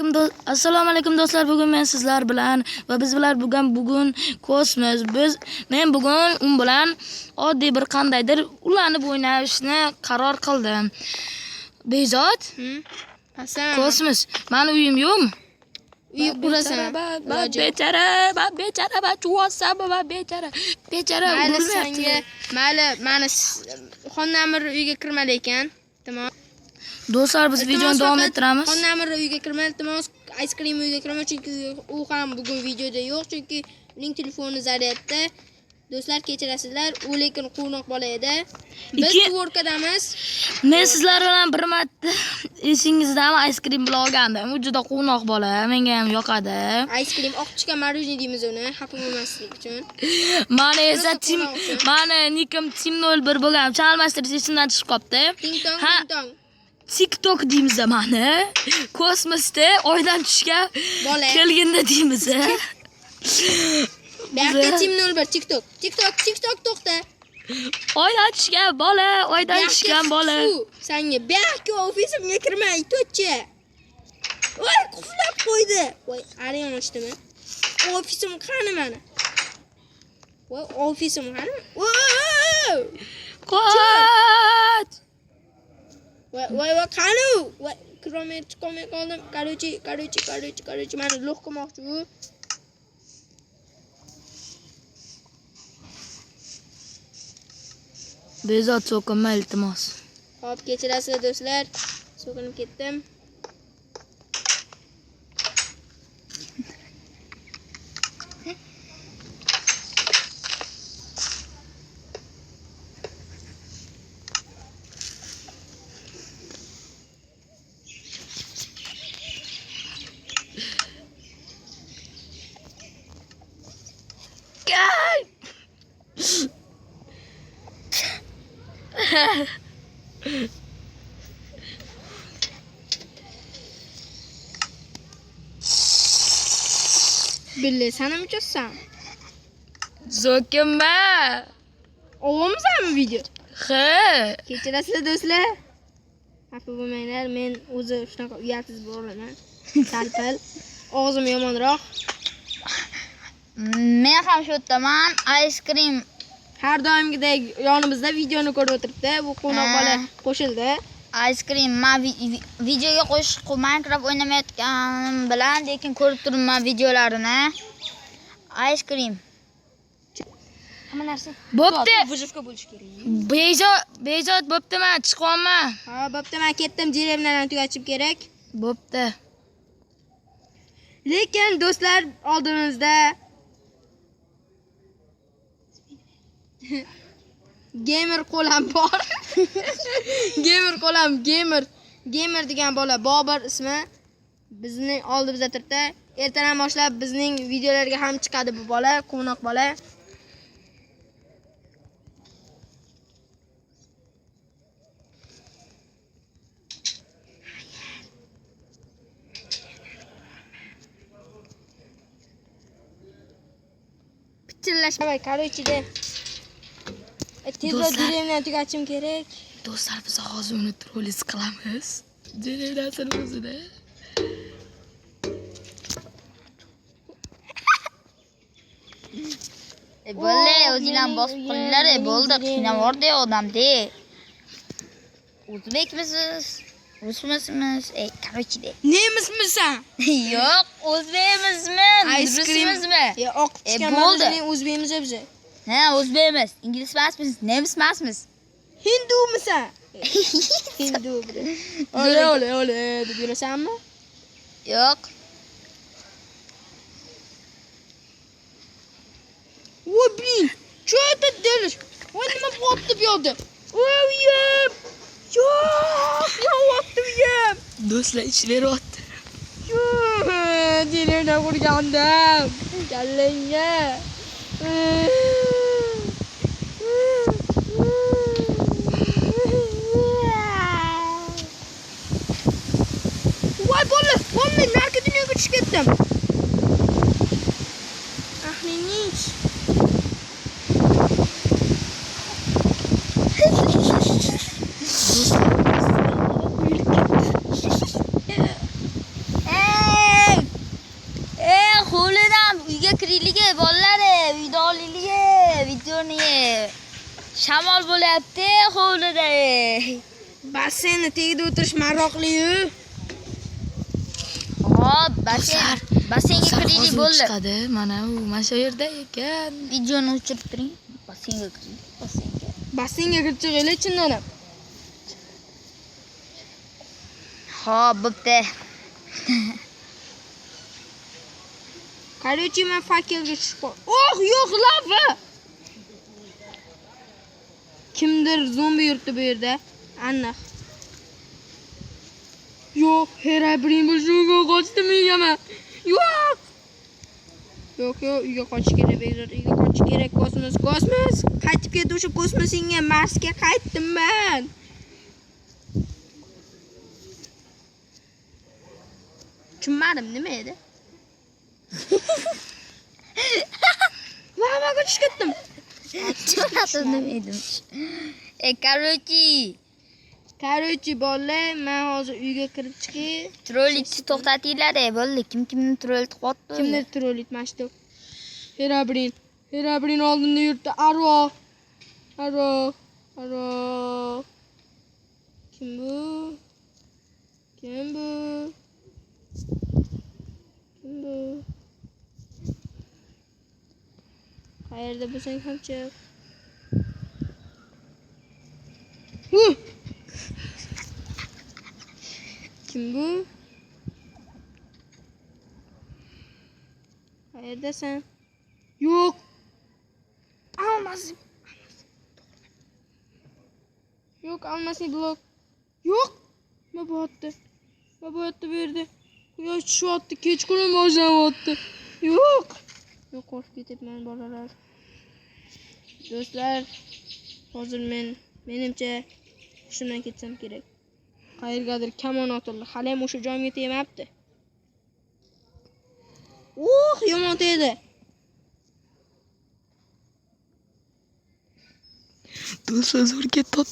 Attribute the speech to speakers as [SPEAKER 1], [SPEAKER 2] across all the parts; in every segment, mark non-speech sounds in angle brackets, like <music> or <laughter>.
[SPEAKER 1] alaykum do- assalomu alaykum do'stlar bugun men sizlar bilan va biz bilan bugun bugun kosmos. Biz men bugun u bilan oddiy bir qandaydir. Ulanib o'ynashni qaror qildim. Bezod? Kosmos. Mani uyim yo'qmi?
[SPEAKER 2] Uy qurasan.
[SPEAKER 1] bechara bechara man bechara bechara.
[SPEAKER 2] Mayli senga, mayli mani Xonnamir uyga kirma lekin. Tamom.
[SPEAKER 1] Do'stlar biz videoni davom ettiramiz
[SPEAKER 2] Xonnamir uyga kirma, iltimos ice cream uyga kirma chunki u ham bugun videoda yo'q chunki uning telefoni zaryadda. Do'stlar kechirasizlar, u lekin quvnoq bola edi. Biz tvorkadamiz.
[SPEAKER 1] men sizlar bilan bir marta esingizdami ice cream bilan olgandim u juda quvnoq bola menga ham yoqadi
[SPEAKER 2] Ice cream oq chiqqan marujniy deymiz uni, xafa bo'lmaslik uchun.
[SPEAKER 1] mani esa tim mani nikim tim 01 bo'lgan chalmashtirish esimdan chiqib qolibdi
[SPEAKER 2] Ting tong, ting tong.
[SPEAKER 1] Tiktok deymiz mani kosmosda oydan tushgan
[SPEAKER 2] Bola.
[SPEAKER 1] kelginda deymiz
[SPEAKER 2] Bu yoqda Tim 01 TikTok. TikTok, TikTok to'xta.
[SPEAKER 1] oydan tushgan bola
[SPEAKER 2] yoqda
[SPEAKER 1] tushgan bola
[SPEAKER 2] bu yoqqa ofisimga kirmay, to'chi. Voy, quflab qo'ydi. Voy, aring ochdimi? Ofisim qani mani? Voy, ofisim qani? Voy!
[SPEAKER 1] Wait,
[SPEAKER 2] wait, what Kanu? What? Comment, comment on them. Karuchi, Karuchi, Karuchi, Karuchi. Man, look, come off. Beza
[SPEAKER 1] çok amel temas.
[SPEAKER 2] Hop geçirasız dostlar. Sokunup
[SPEAKER 1] gittim.
[SPEAKER 2] Billi, sana mı çözsem?
[SPEAKER 1] so'kinma
[SPEAKER 2] Oğlumuzdan mı video?
[SPEAKER 1] he
[SPEAKER 2] Kechirasizlar do'stlar. Xafa bo'lmanglar, men o'zi shunaqa uyatsiz bolaman. Salpil. Og'zim yomonroq.
[SPEAKER 3] Men ham shu yerdaman. Ice cream
[SPEAKER 2] Har doimgidek yonimizda videoni ko'rib o'tiribdi. Bu qo'noq bola qo'shildi.
[SPEAKER 3] ice cream man vi- vi- videoga qo'shiq Minecraft o'ynamayotganim bilan lekin ko'rib turibman videolarini. Ice cream. Hamma narsa.
[SPEAKER 1] bo'pti
[SPEAKER 2] Vujivka bo'lish kerak.
[SPEAKER 1] bezod bezod bo'pti man chiqyapman
[SPEAKER 2] Ha, bo'pti, men ketdim. Dеревняlarni tugatishim kerak.
[SPEAKER 1] bo'pti
[SPEAKER 2] Lekin do'stlar, oldimizda gamer qo'lam bor. <laughs> gamer qo'lam, gamer. Gamer degan bola Bobur ismi. Bizni oldimizda turibdi. Ertadan boshlab bizning videolarga ham chiqadi bu bola, qo'noq bola. Pichirlash. Voy, короче,
[SPEAKER 1] Tezra
[SPEAKER 2] dilimle tüketçim gerek.
[SPEAKER 1] Dostlar <laughs> bize hozir uni troli qilamiz. Deneylasin o'zida.
[SPEAKER 3] Bo'ldi, o'zinglar bosib qilinglar, bo'ldi, qiynavordi odamde. O'zbekmisiz? Rusmisiz? Ey, karochide.
[SPEAKER 2] Nemismisan?
[SPEAKER 3] Yo'q, o'zbekmizmi? Rusmizmi?
[SPEAKER 2] Ya
[SPEAKER 3] oq
[SPEAKER 2] tishgan
[SPEAKER 3] bo'ldi.
[SPEAKER 2] O'zbekmiz biza.
[SPEAKER 3] Ha, o'zbekmiz. Ingliz emasmiz, nemis emasmiz.
[SPEAKER 2] Hindumisan? <laughs> Hindu. Ole, ole, ole deb yurasanmi?
[SPEAKER 3] Yo'q.
[SPEAKER 2] Voy, blin. Что это делаешь? Voy, nima bo'pti bu yoqda? Voy, uyim. Yo'q, yo'q, uyim.
[SPEAKER 1] do'stlar ishlayapti
[SPEAKER 2] Direna qurgandim. Kallangga. Voy
[SPEAKER 3] Shamol bo'lyapti hovlida
[SPEAKER 2] Basseynni tagida o'tirish maroqli-yu.
[SPEAKER 3] hop basseyn basseynga kiraylik bo'ldi
[SPEAKER 1] chiqadi. Mana u mana shu yerda ekan.
[SPEAKER 3] videoni o'chirib turing basseynga kiraylik basseynga
[SPEAKER 2] Basseynga kirib chiqaylik chindan ham.
[SPEAKER 3] hop bo'pti
[SPEAKER 2] Короче, men fakelga tushib qol. Oh, yo'q, lava. Kimdir zombi yuribdi bu yerda. Aniq. Yo'q, Herobrine bo'lishga qochdim uygaman. Yo'q. Yo'q, yo'q, uyga qochish kerak, beylar. Uyga qochish kerak. Kosmos, kosmos. Qaytib ket o'sha kosmosingga, Marsga qaytdim men. Tushunmadim, nima edi? Lavaga tushib ketdim.
[SPEAKER 3] Tushunmadim edim e короче
[SPEAKER 2] Короче, bolalar, men hozir uyga kirib chiqay.
[SPEAKER 3] trollikni to'xtatinglar e bo'ldi kim kimni trollitib qo'yapti
[SPEAKER 2] Kimdir troll etmashdi. Herabrin. Herabrin oldinda yuribdi. Arvoh. Arvoh. Arvoh. Kim bu? Kim bu? Kim bu? Qayerda bo'lsang ham chiq. Huh! Kim bu? Qayerdasan? Yo'q. Almasib. Yo'q, almasib blok. Yo'q. Nima bo'lyapti? Nima bo'lyapti bu yerda? Quyosh tushyapti, kechqurun boshlanyapti. Yo'q. Yo'q, qo'rqib ketyapman bolalar. Do'stlar, hozir men menimcha hushimdan ketsam kerak. Qayergadir kamon otildi. Hali ham o'sha joyimga tegmabdi. Uh, yomon tegdi.
[SPEAKER 1] Do'stlar zo'r ketdi.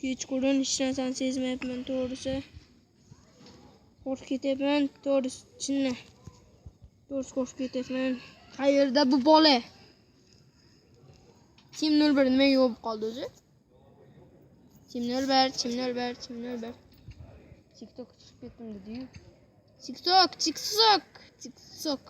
[SPEAKER 2] Kechqurun hech narsani sezmayapman, to'g'risi. Qo'rqib ketyapman, to'g'risi, chinni. To'g'risi qo'rqib ketyapman. Qayerda bu bola? Tim 01 nimaga yo'q qoldi o'zi? Tim 01, Tim 01, Tim 01. TikTok chiqib ketdim dedi-yu. TikTok, TikTok, TikTok.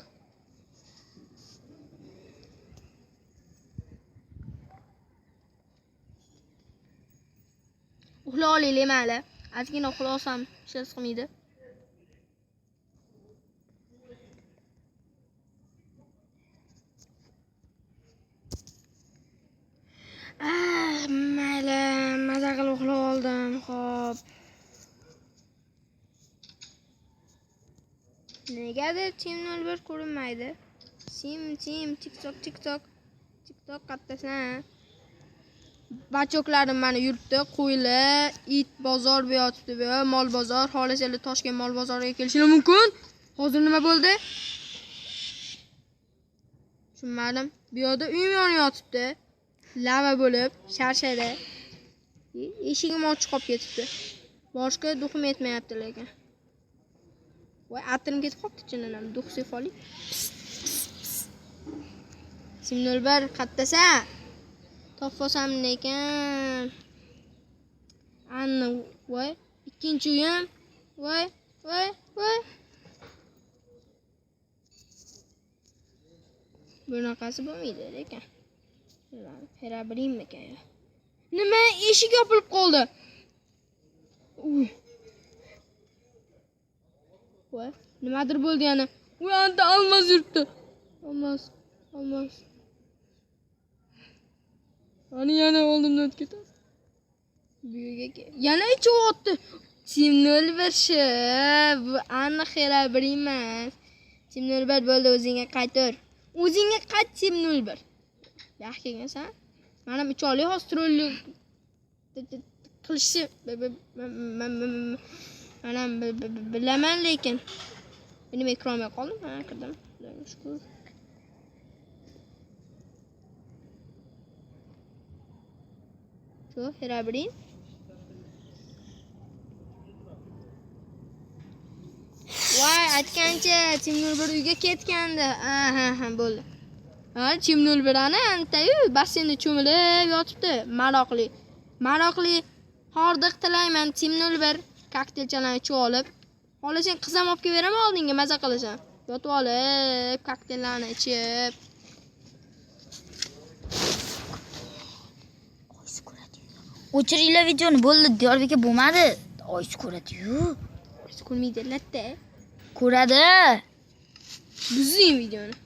[SPEAKER 2] Uxla olaylik mayli. Ozgina uxla olsam hech qilmaydi. Negadir Tim 01 ko'rinmaydi? Sim, Tim, TikTok, TikTok. TikTok qattasan. Bachoklarim mana yurtda qo'ylar, it bozor bu yotibdi bu mol bozor. Xohlasanglar Toshkent mol bozoriga kelishinglar mumkin. Hozir nima bo'ldi? Tushunmadim. Bu yoqda uyim yonib yotibdi. Lava bo'lib, sharshada. Eshigim ochiq qolib ketibdi. Boshqa duxim yetmayapti lekin. Voy, atrim ketib qolibdi chindan. Dux sefoli. Simnolbar qattasan? Topsam lekin. Anna, voy, ikkinchi uyim. Voy, voy, voy. Bunaqasi bo'lmaydi lekin. Herabrimikan ya. Nima eshik yopilib qoldi? voy nimadir bo'ldi yana u endi olmos yuribdi olmos olmos ani yana oldimdan o'tib ketadi yana ichi otdi. Tim nol bir bu aniq helal bir emas tim nol bir bo'ldi o'zingga qaytar o'zingga qayt tim nol bir. Yaxshi kelgansan. Mana uchovlik hozir trollik qilishni Anam bilaman lekin. Benim ekromga qoldim. Ha, kirdim. Xudoga shukr. So, here I begin. Voy, aytgancha Chimnul uyga ketgandi. Aha, ha, bo'ldi. Ha, Chimnul birani antayu basseynda cho'milib yotibdi. Maroqli. Maroqli hordiq tilayman Chimnul bir. Kokteylchalarni ichib olib. Xohlasang qiz ham olib kelib beraman oldinga maza qilasan. Yotib olib, kokteyllarni ichib.
[SPEAKER 3] O'chiringlar videoni. Bo'ldi, Diyorbeka bo'lmadi. Oyisi ko'radi-yu.
[SPEAKER 2] Ko'rmaydi latta.
[SPEAKER 3] Ko'radi.
[SPEAKER 2] Buzing videoni.